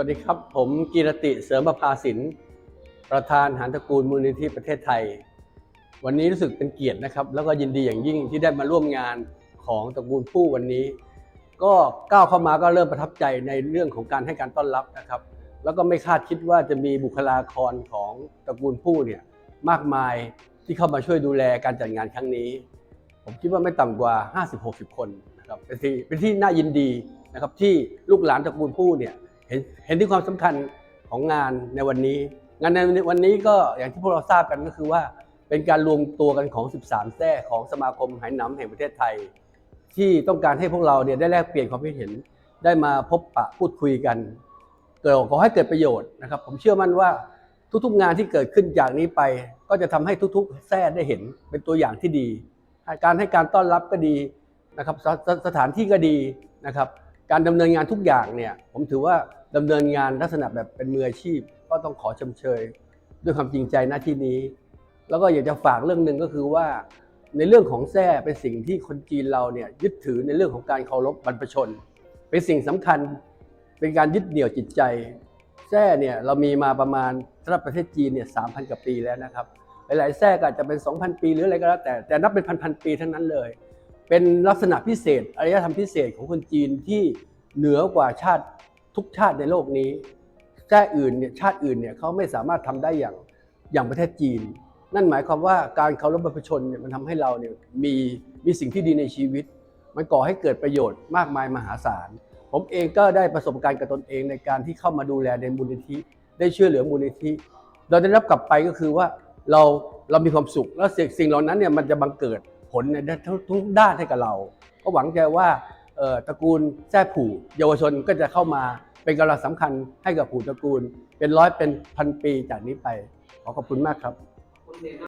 วัสดีครับ ผมกีรติเสริมประภาสิน ประธานหานตระกูลมูลนิธิประเทศไทย วันนี้รู้สึกเป็นเกียรตินะครับ แล้วก็ยินดีอย่างยิ่งที่ได้มาร่วมงานของตระกูลผู้วันนี้ ก็ก้าวเข้ามาก็เริ่มประทับใจในเรื่องของการให้การต้อนรับนะครับ แล้วก็ไม่คาดคิดว่าจะมีบุคลากรของตระกูลผู้เนี่ยมากมายที่เข้ามาช่วยดูแลการจัดงานครั้งนี้ ผมคิดว่าไม่ต่ำกว่า 50-60 คนนะครับเป็นที่เป็นที่น่ายินดีนะครับที่ลูกหลานตระกูลผู้เนี่ย เห็นเห็นถึงความสำคัญของงานในวันนี้ งานในวันนี้ก็อย่างที่พวกเราทราบกันก็คือว่า เป็นการรวมตัวกันของ 13 แท้ของสมาคมไหหนำแห่งประเทศไทย ที่ต้องการให้พวกเราเนี่ยได้แลกเปลี่ยนความคิดเห็นได้มาพบปะพูดคุยกันเกิดขอให้เกิดประโยชน์นะครับ ผมเชื่อมั่นว่าทุกๆงานที่เกิดขึ้นจากนี้ไป ก็จะทำให้ทุกๆแท้ได้เห็นเป็นตัวอย่างที่ดี การให้การต้อนรับก็ดีนะครับสสสถานที่ก็ดีนะครับ การดำเนินงานทุกอย่างเนี่ยผมถือว่า ดำเนินงานลักษณะแบบเป็นมืออาชีพ ก็ต้องขอชมเชย ด้วยความจริงใจหน้าที่นี้ แล้วก็อยากจะฝากเรื่องหนึ่งก็คือว่า ในเรื่องของแท้เป็นสิ่งที่คนจีนเราเนี่ยยึดถือในเรื่องของการเคารพบรรพชน เป็นสิ่งสำคัญเป็นการยึดเหนี่ยวจิตใจแท้เนี่ยเรามีมาประมาณสำหรับประเทศจีนเนี่ยสามพันกว่าปีแล้วนะครับหลายๆแทรกอาจจะเป็น 2,000 ปีหรืออะไรก็แล้วแต่แต่นับเป็นพันๆปีทั้งนั้นเลย เป็นลักษณะพิเศษอารยธรรมพิเศษของคนจีนที่เหนือกว่าชาติ ทุกชาติในโลกนี้แท้อื่นเนี่ยชาติอื่นเนี่ยเขาไม่สามารถทำได้อย่างอย่างประเทศจีน นั่นหมายความว่าการเคารพบรรพชนเนี่ยมันทำให้เราเนี่ยมีมีสิ่งที่ดีในชีวิต มันก่อให้เกิดประโยชน์มากมายมหาศาล ผมเองก็ได้ประสบการณ์กับตนเองในการที่เข้ามาดูแลในมูลนิธิ ได้ช่วยเหลือมูลนิธิ เราได้รับกลับไปก็คือว่าเราเรามีความสุข แล้วสิ่งสิ่งเหล่านั้นเนี่ยมันจะบังเกิดผลในด้านทุกด้านให้กับเรา ก็หวังใจว่าเอ่อตระกูลแท้ผู่เยาวชนก็จะเข้ามา เป็นกำลังสำคัญให้กับผู่ตระกูล เป็นร้อยเป็นพันปีจากนี้ไป ขอขอบคุณมากครับ